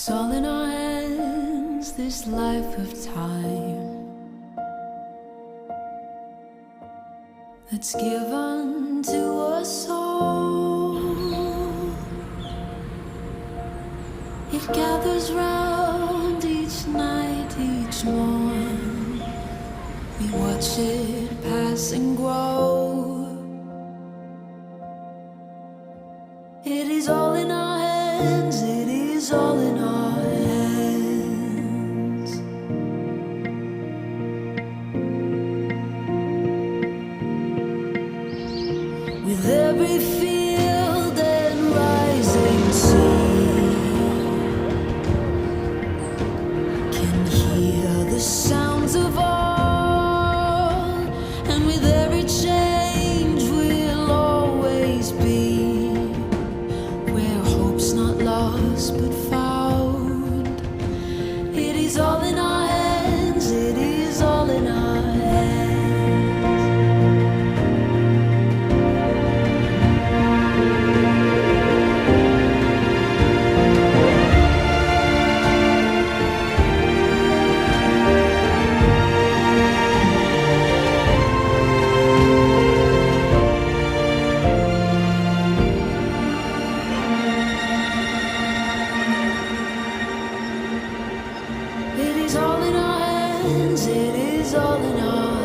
It's all in our hands, this life of time that's given to us all. It gathers round each night, each morn. We watch it pass and grow. It is all in our hands, all in our It is all in all.